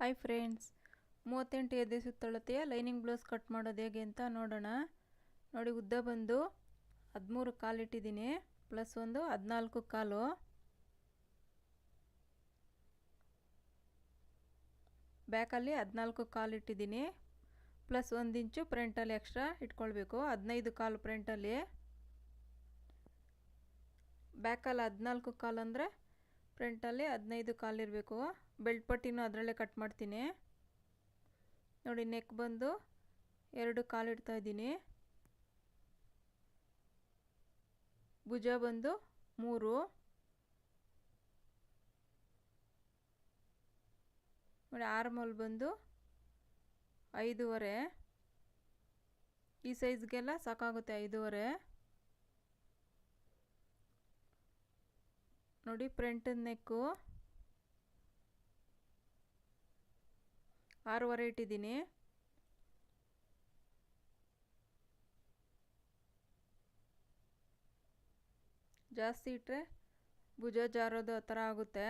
Hi friends ಮೂವತ್ತೆಂಟು ಎದೆ ಸುತ್ತಳತೆಯ lining blouse cut ಮಾಡೋದು ಹೇಗೆ ಅಂತ ನೋಡೋಣ. ನೋಡಿ ಉದ್ದ ಬಂದು ಹದಿಮೂರು ಕಾಲು ಇಟ್ಟಿದ್ದೀನಿ, ಪ್ಲಸ್ ಒಂದು ಹದಿನಾಲ್ಕು ಕಾಲು. ಬ್ಯಾಕಲ್ಲಿ ಹದಿನಾಲ್ಕು ಕಾಲು ಇಟ್ಟಿದ್ದೀನಿ, ಪ್ಲಸ್ ಒಂದು ಇಂಚು ಫ್ರಂಟಲ್ಲಿ ಎಕ್ಸ್ಟ್ರಾ ಇಟ್ಕೊಳ್ಬೇಕು, ಹದಿನೈದು ಕಾಲು ಫ್ರಂಟಲ್ಲಿ ಬ್ಯಾಕಲ್ಲಿ ಹದಿನಾಲ್ಕು ಕಾಲು ಅಂದರೆ ಫ್ರಂಟಲ್ಲಿ ಹದಿನೈದು ಕಾಲು ಇರಬೇಕು. ಬೆಲ್ಟ್ ಪಟ್ಟಿನೂ ಅದರಲ್ಲೇ ಕಟ್ ಮಾಡ್ತೀನಿ. ನೋಡಿ, ನೆಕ್ ಬಂದು ಎರಡು ಕಾಲು ಇಡ್ತಾ ಇದ್ದೀನಿ. ಭುಜ ಬಂದು ಮೂರು. ನೋಡಿ ಆರ್ಮೋಲ್ ಬಂದು ಐದೂವರೆ. ಈ ಸೈಜ್ಗೆಲ್ಲ ಸಾಕಾಗುತ್ತೆ ಐದೂವರೆ. ನೋಡಿ, ಫ್ರಂಟ್ ನೆಕ್ಕು. ಆರೂವರೆ ಇಟ್ಟಿದ್ದೀನಿ. ಜಾಸ್ತಿ ಇಟ್ಟರೆ ಭುಜ ಜಾರೋದು ಆ ಥರ ಆಗುತ್ತೆ.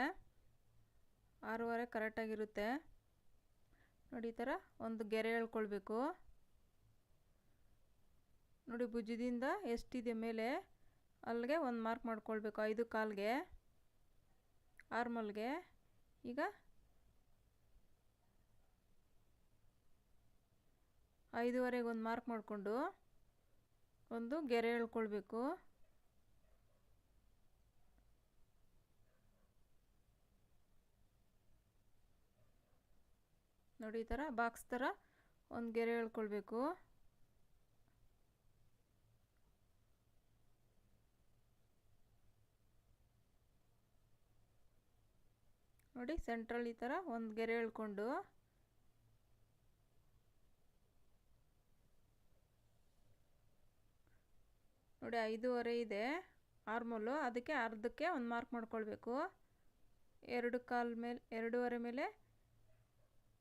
ಆರೂವರೆ ಕರೆಕ್ಟಾಗಿರುತ್ತೆ ನೋಡಿ ಈ ಥರ ಒಂದು ಗೆರೆ ಎಳ್ಕೊಳ್ಬೇಕು ನೋಡಿ ಭುಜದಿಂದ ಎಷ್ಟಿದೆ ಮೇಲೆ ಅಲ್ಲಿಗೆ ಒಂದು ಮಾರ್ಕ್ ಮಾಡ್ಕೊಳ್ಬೇಕು, ಐದು ಕಾಲಿಗೆ. ಆರ್ಮಲ್ಗೆ ಈಗ ಐದುವರೆಗೆ ಒಂದು ಮಾರ್ಕ್ ಮಾಡಿಕೊಂಡು ಒಂದು ಗೆರೆ ಎಳ್ಕೊಳ್ಬೇಕು ನೋಡಿ ಈ ಥರ ಬಾಕ್ಸ್ ಥರ ಒಂದು ಗೆರೆ ಎಳ್ಕೊಳ್ಬೇಕು ನೋಡಿ ಸೆಂಟ್ರಲ್ ಈ ಥರ ಒಂದು ಗೆರೆ ಎಳ್ಕೊಂಡು ನೋಡಿ, ಐದೂವರೆ ಇದೆ. ಆರ್ಮೋಲು. ಅದಕ್ಕೆ ಅರ್ಧಕ್ಕೆ ಒಂದು ಮಾರ್ಕ್ ಮಾಡ್ಕೊಳ್ಬೇಕು. ಎರಡು ಕಾಲು ಮೇಲೆ, ಎರಡೂವರೆ ಮೇಲೆ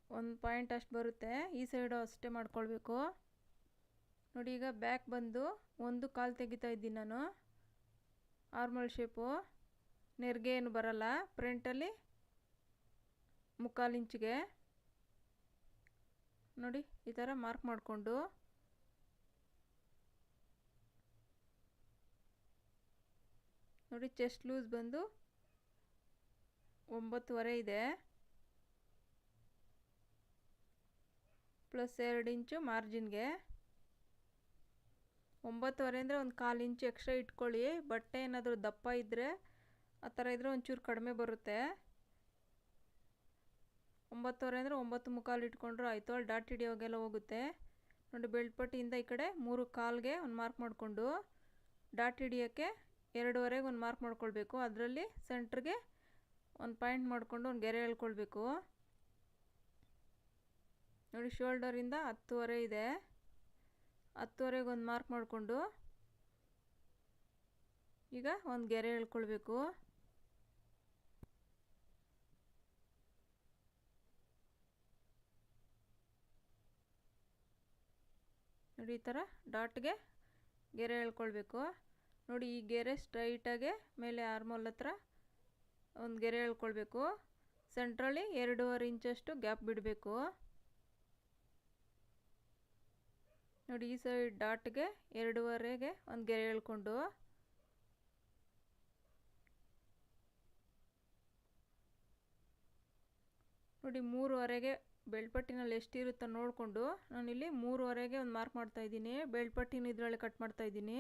ಒಂದು ಪಾಯಿಂಟ್ ಅಷ್ಟು ಬರುತ್ತೆ. ಈ ಸೈಡು ಅಷ್ಟೇ ಮಾಡ್ಕೊಳ್ಬೇಕು. ನೋಡಿ, ಈಗ ಬ್ಯಾಕ್ ಬಂದು ಒಂದು ಕಾಲು ತೆಗಿತಾ ಇದ್ದೀನಿ ನಾನು. ಆರ್ಮಲ್ ಶೇಪು. ನೆರಿಗೆ ಏನು ಬರಲ್ಲ. ಫ್ರಂಟಲ್ಲಿ ಮುಕ್ಕಾಲು ಇಂಚಿಗೆ. ನೋಡಿ, ಈ ಥರ ಮಾರ್ಕ್ ಮಾಡಿಕೊಂಡು. ನೋಡಿ ಚೆಸ್ಟ್ ಲೂಸ್ ಬಂದು ಒಂಬತ್ತುವರೆ ಇದೆ. ಪ್ಲಸ್ ಎರಡು ಇಂಚು ಮಾರ್ಜಿನ್ಗೆ ಒಂಬತ್ತುವರೆ ಅಂದರೆ ಒಂದು ಕಾಲು ಇಂಚು ಎಕ್ಸ್ಟ್ರಾ ಇಟ್ಕೊಳ್ಳಿ. ಬಟ್ಟೆ ಏನಾದರೂ ದಪ್ಪ ಇದ್ದರೆ ಆ ಥರ ಇದ್ದರೆ ಒಂಚೂರು ಕಡಿಮೆ ಬರುತ್ತೆ. ಒಂಬತ್ತುವರೆ ಅಂದರೆ ಒಂಬತ್ತು ಮುಕ್ಕಾಲು ಇಟ್ಕೊಂಡ್ರು ಆಯಿತು. ಅಲ್ಲಿ ಡಾಟ್ ಹಿಡಿಯೋಗೆಲ್ಲ ಹೋಗುತ್ತೆ. ನೋಡಿ ಬೆಳ್ಪಟ್ಟಿಯಿಂದ ಈ ಕಡೆ ಮೂರು ಕಾಲ್ಗೆ ಒಂದು ಮಾರ್ಕ್ ಮಾಡಿಕೊಂಡು ಡಾಟ್ ಹಿಡಿಯೋಕ್ಕೆ ಎರಡೂವರೆಗೆ ಒಂದು ಮಾರ್ಕ್ ಮಾಡ್ಕೊಳ್ಬೇಕು. ಅದರಲ್ಲಿ ಸೆಂಟ್ರಿಗೆ ಒಂದು ಪಾಯಿಂಟ್ ಮಾಡಿಕೊಂಡು ಒಂದು ಗೆರೆ ಎಳ್ಕೊಳ್ಬೇಕು ನೋಡಿ ಶೋಲ್ಡರಿಂದ ಹತ್ತುವರೆ ಇದೆ. ಹತ್ತುವರೆಗೆ ಒಂದು ಮಾರ್ಕ್ ಮಾಡಿಕೊಂಡು ಈಗ ಒಂದು ಗೆರೆ ಎಳ್ಕೊಳ್ಬೇಕು ನೋಡಿ, ಈ ಥರ ಡಾಟ್ಗೆ ಗೆರೆ ಎಳ್ಕೊಳ್ಬೇಕು ನೋಡಿ ಈ ಗೆರೆ ಸ್ಟ್ರೈಟಾಗೆ ಮೇಲೆ ಆರ್ಮೋಲ್ ಹತ್ರ ಒಂದು ಗೆರೆ ಎಳ್ಕೊಳ್ಬೇಕು. ಸೆಂಟ್ರಲ್ಲಿ ಎರಡೂವರೆ ಇಂಚಷ್ಟು ಗ್ಯಾಪ್ ಬಿಡಬೇಕು. ನೋಡಿ ಈ ಸೈಡ್ ಡಾಟ್ಗೆ ಎರಡೂವರೆಗೆ ಒಂದು ಗೆರೆ ಎಳ್ಕೊಂಡು. ನೋಡಿ ಮೂರುವರೆಗೆ ಬೆಳ್ಪಟ್ಟಿನಲ್ಲಿ ಎಷ್ಟಿರುತ್ತೋ ನೋಡಿಕೊಂಡು ನಾನಿಲ್ಲಿ ಮೂರುವರೆಗೆ ಒಂದು ಮಾರ್ಕ್ ಮಾಡ್ತಾಯಿದ್ದೀನಿ ಬೆಳ್ಪಟ್ಟಿನ ಇದರಲ್ಲಿ ಕಟ್ ಮಾಡ್ತಾಯಿದ್ದೀನಿ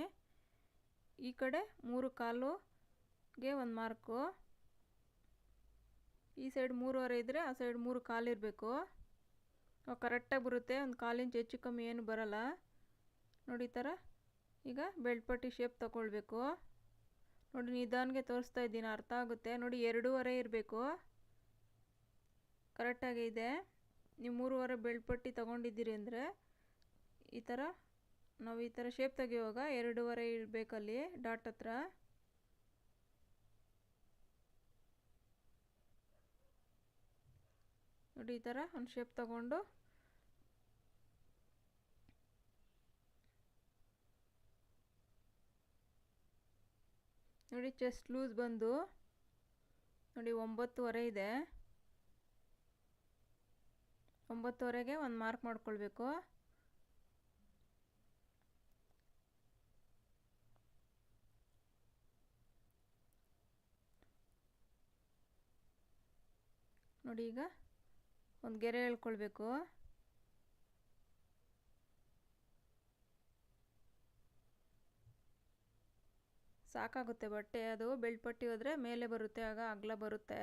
ಈ ಕಡೆ ಮೂರು ಕಾಲುಗೆ ಒಂದು ಮಾರ್ಕು. ಈ ಸೈಡ್ ಮೂರುವರೆ ಇದ್ದರೆ ಆ ಸೈಡ್ ಮೂರು ಕಾಲು ಇರಬೇಕು. ಕರೆಕ್ಟಾಗಿ ಬರುತ್ತೆ, ಒಂದು ಕಾಲು ಹೆಚ್ಚು ಕಮ್ಮಿ ಏನು ಬರಲ್ಲ. ನೋಡಿ ಈ ಥರ ಈಗ ಬೆಲ್ಟ್ ಪಟ್ಟಿ ಶೇಪ್ ತಗೊಳ್ಬೇಕು ನೋಡಿ ನಿಧಾನಿಗೆ ತೋರಿಸ್ತಾ ಇದ್ದೀನಿ, ಅರ್ಥ ಆಗುತ್ತೆ. ನೋಡಿ ಎರಡೂವರೆ ಇರಬೇಕು. ಕರೆಕ್ಟಾಗಿ ಇದೆ. ನೀವು ಮೂರುವರೆ ಬೆಲ್ಟ್ ಪಟ್ಟಿ ತೊಗೊಂಡಿದ್ದೀರಿ ಅಂದರೆ ಈ ಥರ ನಾವು ಈ ಥರ ಶೇಪ್ ತೆಗೆಯುವಾಗ ಎರಡೂವರೆ ಇಡಬೇಕಲ್ಲಿ ಡಾಟ್ ಹತ್ರ. ನೋಡಿ ಈ ಥರ ಒಂದು ಶೇಪ್ ತಗೊಂಡು. ನೋಡಿ ಚೆಸ್ಟ್ ಲೂಸ್ ಬಂದು. ನೋಡಿ ಒಂಬತ್ತುವರೆ ಇದೆ. ಒಂಬತ್ತುವರೆಗೆ ಒಂದು ಮಾರ್ಕ್ ಮಾಡ್ಕೊಳ್ಬೇಕು. ನೋಡಿ ಈಗ ಒಂದು ಗೆರೆ ಎಳ್ಕೊಳ್ಬೇಕು ಸಾಕಾಗುತ್ತೆ ಬಟ್ಟೆ ಅದು ಬೆಳ್ಪಟ್ಟಿ ಹೋದರೆ ಮೇಲೆ ಬರುತ್ತೆ, ಆಗ ಅಗಲ ಬರುತ್ತೆ.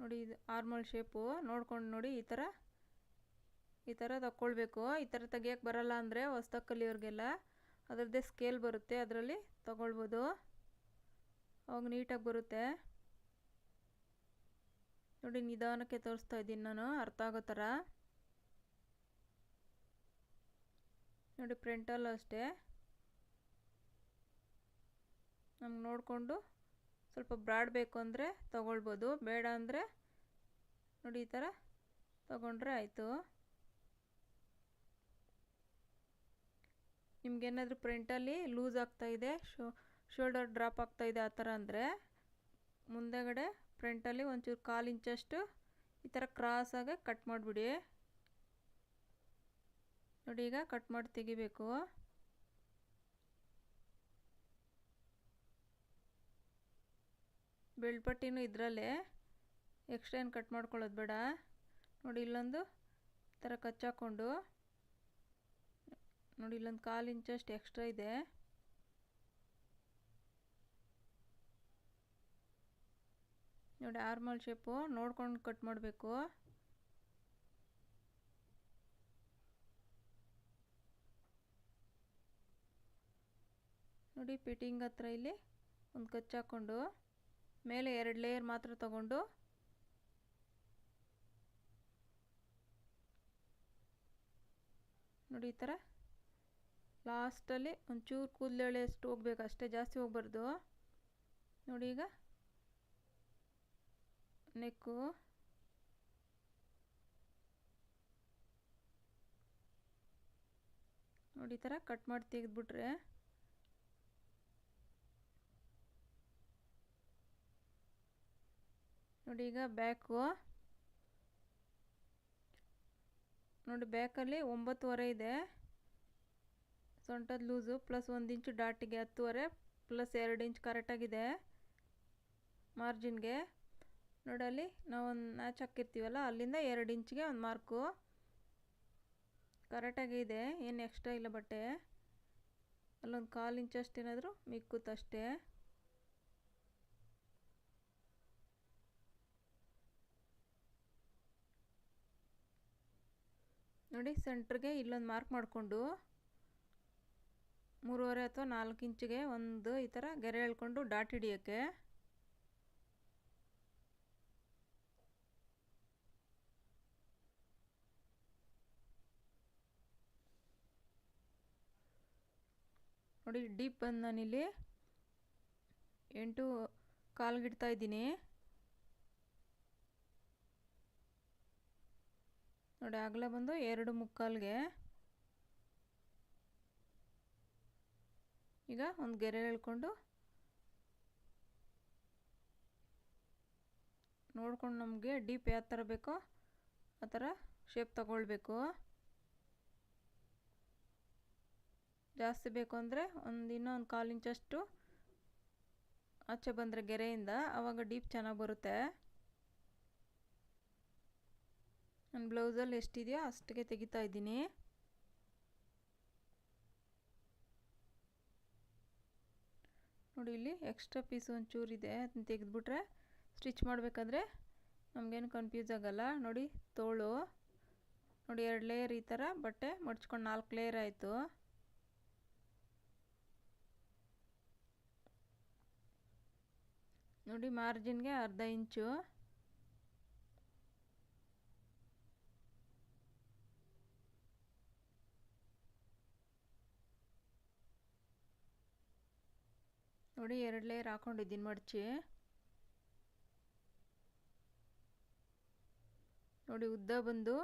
ನೋಡಿ ಇದು ಆರ್ಮಲ್ ಶೇಪು, ನೋಡ್ಕೊಂಡು ನೋಡಿ ಈ ಥರ ಈ ಥರ ತಕ್ಕೊಳ್ಬೇಕು. ಈ ಥರ ತೆಗಿಯೋಕ್ಕೆ ಬರಲ್ಲ ಅಂದರೆ ಹೊಸ್ದಾಗ ಕಲಿಯೋರಿಗೆಲ್ಲ ಅದರದ್ದೇ ಸ್ಕೇಲ್ ಬರುತ್ತೆ, ಅದರಲ್ಲಿ ತಗೊಳ್ಬೋದು. ಅವಾಗ ನೀಟಾಗಿ ಬರುತ್ತೆ. ನೋಡಿ, ನಿಧಾನಕ್ಕೆ ತೋರಿಸ್ತಾ ಇದ್ದೀನಿ ನಾನು, ಅರ್ಥ ಆಗೋ ಥರ. ನೋಡಿ ಪ್ರಿಂಟಲ್ಲೂ ಅಷ್ಟೇ. ನಮ್ಗೆ ನೋಡಿಕೊಂಡು ಸ್ವಲ್ಪ ಬ್ರಾಡ್ ಬೇಕು ಅಂದರೆ ತೊಗೊಳ್ಬೋದು, ಬೇಡ ಅಂದರೆ ನೋಡಿ, ಈ ಥರ ತೊಗೊಂಡ್ರೆ ಆಯಿತು. ನಿಮ್ಗೇನಾದರೂ ಪ್ರಿಂಟಲ್ಲಿ ಲೂಸ್ ಆಗ್ತಾಯಿದೆ ಶೋ ಶೋಲ್ಡರ್ ಡ್ರಾಪ್ ಆಗ್ತಾಯಿದೆ ಆ ಥರ ಅಂದರೆ, ಮುಂದೆಗಡೆ ಫ್ರಂಟಲ್ಲಿ ಒಂಚೂರು ಕಾಲು ಇಂಚಷ್ಟು ಈ ಥರ ಕ್ರಾಸಾಗೆ ಕಟ್ ಮಾಡಿಬಿಡಿ. ನೋಡಿ ಈಗ ಕಟ್ ಮಾಡಿ ತೆಗಿಬೇಕು. ಬೆಳ್ಪಟ್ಟಿನೂ ಇದರಲ್ಲೇ ಎಕ್ಸ್ಟ್ರಾ ಏನು ಕಟ್ ಮಾಡ್ಕೊಳ್ಳೋದು ಬೇಡ. ನೋಡಿ ಇಲ್ಲೊಂದು ಈ ಥರ ಕಚ್ಚಾಕೊಂಡು. ನೋಡಿ, ಇಲ್ಲೊಂದು ಕಾಲು ಇಂಚಷ್ಟು ಎಕ್ಸ್ಟ್ರಾ ಇದೆ. ನೋಡಿ ಆರ್ಮಲ್ ಶೇಪು ನೋಡ್ಕೊಂಡು ಕಟ್ ಮಾಡಬೇಕು. ನೋಡಿ ಫಿಟ್ಟಿಂಗ್ ಹತ್ರ ಇಲ್ಲಿ ಒಂದು ಕಚ್ಚು ಹಾಕ್ಕೊಂಡು, ಮೇಲೆ ಎರಡು ಲೇಯರ್ ಮಾತ್ರ ತಗೊಂಡು, ನೋಡಿ, ಈ ಥರ ಲಾಸ್ಟಲ್ಲಿ ಒಂಚೂರು ಕೂದಲೆಳೆಯಷ್ಟು ಹೋಗ್ಬೇಕು, ಅಷ್ಟೇ ಜಾಸ್ತಿ ಹೋಗ್ಬಾರ್ದು. ನೋಡಿ ಈಗ. ನೆಕ್ಕು. ನೋಡಿ ಈ ಥರ ಕಟ್ ಮಾಡಿ ತೆಗೆದ್ಬಿಟ್ರೆ. ನೋಡಿ ಈಗ ಬ್ಯಾಕು. ನೋಡಿ ಬ್ಯಾಕಲ್ಲಿ ಒಂಬತ್ತುವರೆ ಇದೆ. ಸೊಂಟದ ಲೂಸು, ಪ್ಲಸ್ ಒಂದು ಇಂಚು ಡಾಟಿಗೆ ಹತ್ತುವರೆ, ಪ್ಲಸ್ ಎರಡು ಇಂಚ್ ಕರೆಕ್ಟಾಗಿದೆ ಮಾರ್ಜಿನ್ಗೆ. ನೋಡಲ್ಲಿ ನಾವು ಒಂದು ಮ್ಯಾಚ್ ಹಾಕಿರ್ತೀವಲ್ಲ, ಅಲ್ಲಿಂದ ಎರಡು ಇಂಚಿಗೆ ಒಂದು ಮಾರ್ಕು. ಕರೆಕ್ಟಾಗಿ ಇದೆ, ಏನು ಎಕ್ಸ್ಟ್ರಾ ಇಲ್ಲ ಬಟ್ಟೆ. ಅಲ್ಲೊಂದು ಕಾಲು ಇಂಚಷ್ಟೇನಾದರೂ ಮಿಕ್ಕುತ್ತಷ್ಟೇ ನೋಡಿ, ಸೆಂಟ್ರಿಗೆ ಇಲ್ಲೊಂದು ಮಾರ್ಕ್ ಮಾಡಿಕೊಂಡು. ಮೂರುವರೆ ಅಥವಾ ನಾಲ್ಕು ಇಂಚಿಗೆ ಒಂದು ಈ ಥರ ಗೆರೆ ಎಳ್ಕೊಂಡು ಡಾಟ್ ಹಿಡಿಯೋಕ್ಕೆ. ನೋಡಿ, ಡೀಪ್ ಬಂದು ನಾನಿಲ್ಲಿ ಎಂಟು ಕಾಲ್ಗಿಡ್ತಾ ಇದ್ದೀನಿ. ನೋಡಿ ಆಗಲೇ ಬಂದು ಎರಡು ಮುಕ್ಕಾಲ್ಗೆ. ಈಗ ಒಂದು ಗೆರೆ ಎಳ್ಕೊಂಡು ನೋಡ್ಕೊಂಡು ನಮಗೆ ಡೀಪ್ ಯಾವ ಥರ ಬೇಕೋ ಆ ಥರ ಶೇಪ್ ತಗೊಳ್ಬೇಕು. ಜಾಸ್ತಿ ಬೇಕು ಅಂದರೆ ಒಂದು ಇನ್ನೂ ಒಂದು ಕಾಲು ಇಂಚಷ್ಟು ಆಚೆ ಬಂದರೆ ಗೆರೆಯಿಂದ ಆವಾಗ ಡೀಪ್ ಚೆನ್ನಾಗಿ ಬರುತ್ತೆ. ನನ್ನ ಬ್ಲೌಸಲ್ಲಿ ಎಷ್ಟಿದೆಯೋ ಅಷ್ಟಿಗೆ ತೆಗಿತಾ ಇದ್ದೀನಿ. ನೋಡಿ ಇಲ್ಲಿ ಎಕ್ಸ್ಟ್ರಾ ಪೀಸ್ ಇದೆ ಅದನ್ನ ತೆಗೆದ್ಬಿಟ್ರೆ ಸ್ಟಿಚ್ ಮಾಡಬೇಕಾದ್ರೆ ನಮಗೇನು ಕನ್ಫ್ಯೂಸ್ ಆಗಲ್ಲ. ನೋಡಿ ತೋಳು, ನೋಡಿ ಎರಡು ಲೇಯರ್ ಈ ಥರ ಬಟ್ಟೆ ಮಡ್ಚ್ಕೊಂಡು ನಾಲ್ಕು ಲೇಯರ್ ಆಯಿತು. ನೋಡಿ ಮಾರ್ಜಿನ್ಗೆ ಅರ್ಧ ಇಂಚು. ನೋಡಿ ಎರಡು ಲೇಯರ್ ಹಾಕೊಂಡಿದ್ದೀನಿ ಮಡಚಿ. ನೋಡಿ ಉದ್ದ ಬಂದು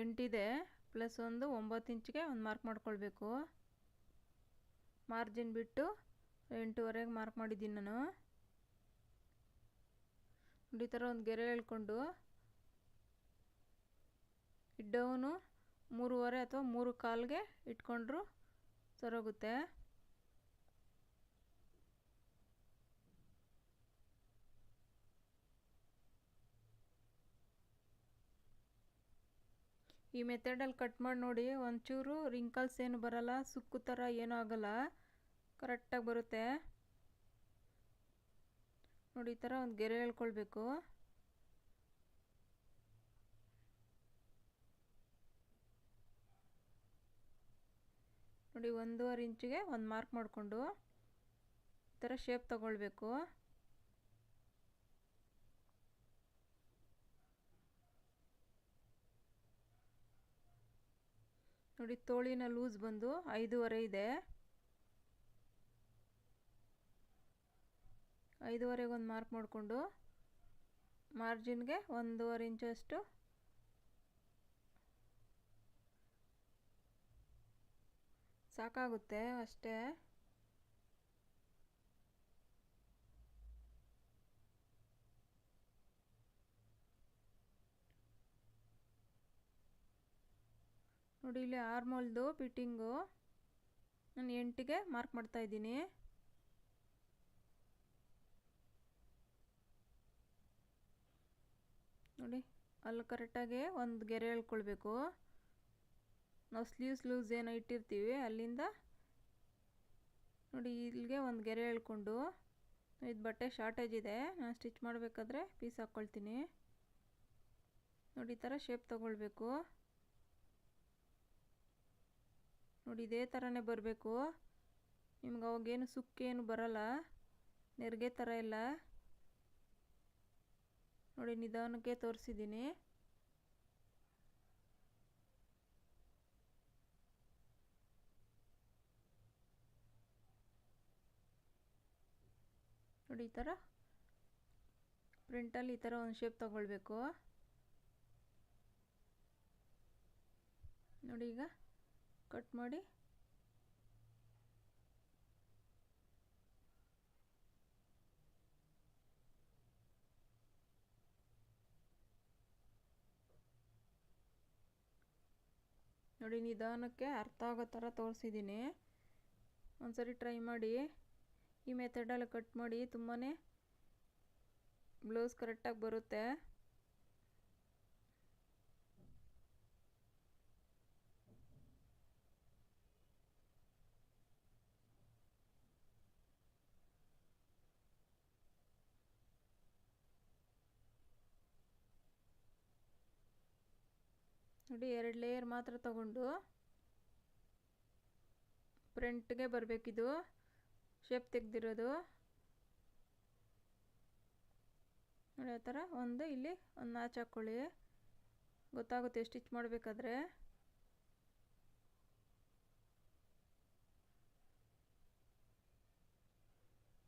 ಎಂಟಿದೆ ಪ್ಲಸ್ ಒಂದು ಒಂಬತ್ತು ಇಂಚಿಗೆ ಒಂದು ಮಾರ್ಕ್ ಮಾಡ್ಕೊಳ್ಬೇಕು. ಮಾರ್ಜಿನ್ ಬಿಟ್ಟು ಎಂಟೂವರೆಗೆ ಮಾರ್ಕ್ ಮಾಡಿದ್ದೀನಿ ನಾನು. ನೋಡಿ ಈ ಥರ ಒಂದು ಗೆರೆ ಹೇಳ್ಕೊಂಡು ಇಡ್ಡವನು ಮೂರುವರೆ ಅಥವಾ ಮೂರು ಕಾಲ್ಗೆ ಇಟ್ಕೊಂಡ್ರು ಸರೋಗುತ್ತೆ. ಈ ಮೆಥಡಲ್ಲಿ ಕಟ್ ಮಾಡಿ ನೋಡಿ, ಒಂಚೂರು ರಿಂಕಲ್ಸ್ ಏನು ಬರಲ್ಲ, ಸುಕ್ಕು ಥರ ಏನೂ ಆಗಲ್ಲ. ಕರೆಕ್ಟಾಗಿ ಬರುತ್ತೆ. ನೋಡಿ, ಈ ಥರ ಒಂದು ಗೆರೆ ಹೇಳ್ಕೊಳ್ಬೇಕು. ನೋಡಿ, ಒಂದೂವರೆ ಇಂಚಿಗೆ ಒಂದು ಮಾರ್ಕ್ ಮಾಡಿಕೊಂಡು ಈ ಥರ ಶೇಪ್ ತಗೊಳ್ಬೇಕು. ನೋಡಿ, ತೋಳಿನ ಲೂಸ್ ಬಂದು ಐದೂವರೆ ಇದೆ. ಐದೂವರೆಗೆ ಒಂದು ಮಾರ್ಕ್ ಮಾಡಿಕೊಂಡು ಮಾರ್ಜಿನ್ಗೆ ಒಂದೂವರೆ ಇಂಚಷ್ಟು ಸಾಕಾಗುತ್ತೆ ಅಷ್ಟೇ. ನೋಡಿ ಇಲ್ಲಿ ಆರ್ಮೋಲ್ದು ಫಿಟ್ಟಿಂಗು. ನಾನು ಎಂಟಿಗೆ ಮಾರ್ಕ್ ಮಾಡ್ತಾ ಇದ್ದೀನಿ. ನೋಡಿ, ಅಲ್ಲಿ ಕರೆಕ್ಟಾಗಿ ಒಂದು ಗೆರೆ ಹೇಳ್ಕೊಳ್ಬೇಕು. ನಾವು ಸ್ಲೀವ್ಸ್ ಲೂಸ್ ಏನೋ ಇಟ್ಟಿರ್ತೀವಿ, ಅಲ್ಲಿಂದ ನೋಡಿ ಇಲ್ಲಿಗೆ ಒಂದು ಗೆರೆ ಎಳ್ಕೊಂಡು ಇದು ಬಟ್ಟೆ ಶಾರ್ಟೇಜ್ ಇದೆ, ನಾನು ಸ್ಟಿಚ್ ಮಾಡಬೇಕಾದ್ರೆ ಪೀಸ್ ಹಾಕ್ಕೊಳ್ತೀನಿ ನೋಡಿ ಈ ಥರ ಶೇಪ್ ತಗೊಳ್ಬೇಕು. ನೋಡಿ ಇದೇ ಥರನೇ ಬರಬೇಕು. ನಿಮ್ಗೆ ಅವಾಗೇನು ಸುಕ್ಕೇನು ಬರಲ್ಲ, ನೆರಿಗೆ ಥರ ಇಲ್ಲ. ನೋಡಿ ನಿಧಾನಕ್ಕೆ ತೋರಿಸಿದ್ದೀನಿ. ನೋಡಿ ಈ ಥರ. ಪ್ರಿಂಟಲ್ಲಿ ಈ ಥರ ಒಂದು ಶೇಪ್ ತಗೊಳ್ಬೇಕು. ನೋಡಿ ಈಗ ಕಟ್ ಮಾಡಿ. ನೋಡಿ ನಿಧಾನಕ್ಕೆ ಅರ್ಥ ಆಗೋ ಥರ ತೋರಿಸಿದ್ದೀನಿ. ಒಂದ್ಸರಿ ಟ್ರೈ ಮಾಡಿ. ಈ ಮೆಥಡಲ್ಲಿ ಕಟ್ ಮಾಡಿ ತುಂಬಾ ಬ್ಲೌಸ್ ಕರೆಕ್ಟಾಗಿ ಬರುತ್ತೆ. ನೋಡಿ ಎರಡು ಲೇಯರ್ ಮಾತ್ರ ತಗೊಂಡು ಫ್ರಂಟ್ಗೆ ಬರಬೇಕಿದು. ಶೇಪ್ ತೆಗೆದಿರೋದು. ನೋಡಿ ಆ ಥರ ಒಂದು ಇಲ್ಲಿ ಒಂದು ನಾಚ್ ಹಾಕ್ಕೊಳ್ಳಿ. ಗೊತ್ತಾಗುತ್ತೆ ಸ್ಟಿಚ್ ಮಾಡಬೇಕಾದ್ರೆ.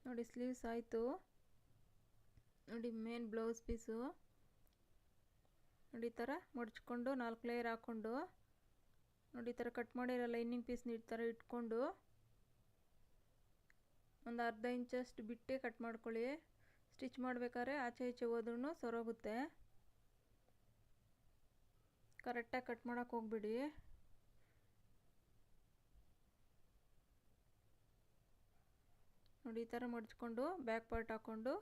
ನೋಡಿ ಸ್ಲೀವ್ಸ್ ಆಯಿತು. ನೋಡಿ ಮೇನ್ ಬ್ಲೌಸ್ ಪೀಸು ನೋಡಿ ಈ ಥರ ಮಡಚ್ಕೊಂಡು ನಾಲ್ಕು ಲೇಯರ್ ಹಾಕ್ಕೊಂಡು. ನೋಡಿ ಈ ಥರ ಕಟ್ ಮಾಡಿರೋ ಲೈನಿಂಗ್ ಪೀಸ್ನ ಈ ಥರ ಇಟ್ಕೊಂಡು. ಒಂದು ಅರ್ಧ ಇಂಚಷ್ಟು ಬಿಟ್ಟೆ ಕಟ್ ಮಾಡ್ಕೊಳ್ಳಿ. ಸ್ಟಿಚ್ ಮಾಡಬೇಕಾದ್ರೆ ಆಚೆ ಈಚೆ ಹೋದ್ರೂ ಸೊರೋಗುತ್ತೆ. ಕರೆಕ್ಟಾಗಿ ಕಟ್ ಮಾಡೋಕ್ಕೆ ಹೋಗ್ಬಿಡಿ. ನೋಡಿ, ಈ ಥರ ಮಡ್ಚ್ಕೊಂಡು ಬ್ಯಾಕ್ ಪಾರ್ಟ್ ಹಾಕ್ಕೊಂಡು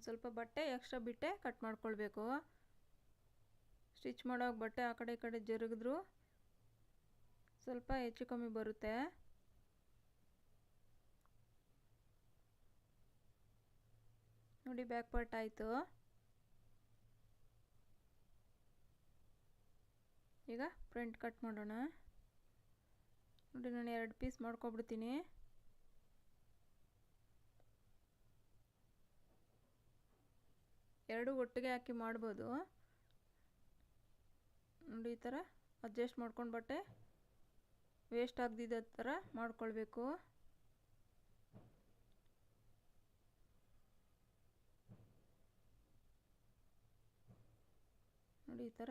ಒಂದು ಸ್ವಲ್ಪ ಬಟ್ಟೆ ಎಕ್ಸ್ಟ್ರಾ ಬಿಟ್ಟೆ ಕಟ್ ಮಾಡ್ಕೊಳ್ಬೇಕು. ಸ್ಟಿಚ್ ಮಾಡೋವಾಗ ಬಟ್ಟೆ ಆ ಕಡೆ ಈ ಕಡೆ ಜರುಗಿದ್ರು. ಸ್ವಲ್ಪ ಹೆಚ್ಚು ಕಮ್ಮಿ ಬರುತ್ತೆ. ನೋಡಿ ಬ್ಯಾಕ್ ಪಾರ್ಟ್ ಆಯಿತು. ಈಗ ಪ್ರಿಂಟ್ ಕಟ್ ಮಾಡೋಣ. ನೋಡಿ ನಾನು ಎರಡು ಪೀಸ್ ಮಾಡ್ಕೊಬಿಡ್ತೀನಿ. ಎರಡು ಒಟ್ಟಿಗೆ ಹಾಕಿ ಮಾಡ್ಬೋದು. ನೋಡಿ ಈ ಥರ ಅಡ್ಜಸ್ಟ್ ಮಾಡ್ಕೊಂಡು ಬಟ್ಟೆ ವೇಸ್ಟ್ ಆಗದಿದ್ದ ಥರ ಮಾಡ್ಕೊಳ್ಬೇಕು. ನೋಡಿ ಈ ಥರ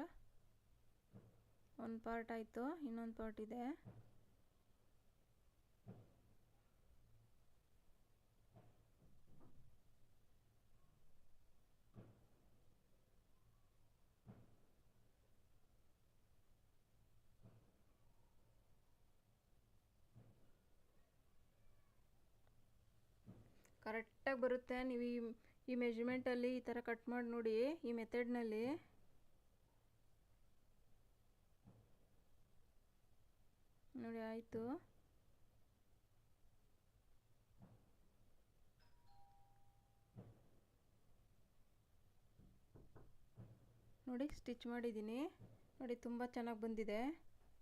ಒಂದು ಪಾರ್ಟ್ ಆಯಿತು, ಇನ್ನೊಂದು ಪಾರ್ಟ್ ಇದೆ. ಕರೆಕ್ಟಾಗಿ ಬರುತ್ತೆ. ನೀವು ಈ ಈ ಮೆಜರ್ಮೆಂಟಲ್ಲಿ ಈ ಥರ ಕಟ್ ಮಾಡಿ ನೋಡಿ ಈ ಮೆಥಡ್ನಲ್ಲಿ ನೋಡಿ, ಆಯಿತು. ನೋಡಿ ಸ್ಟಿಚ್ ಮಾಡಿದ್ದೀನಿ. ನೋಡಿ, ತುಂಬ ಚೆನ್ನಾಗಿ ಬಂದಿದೆ.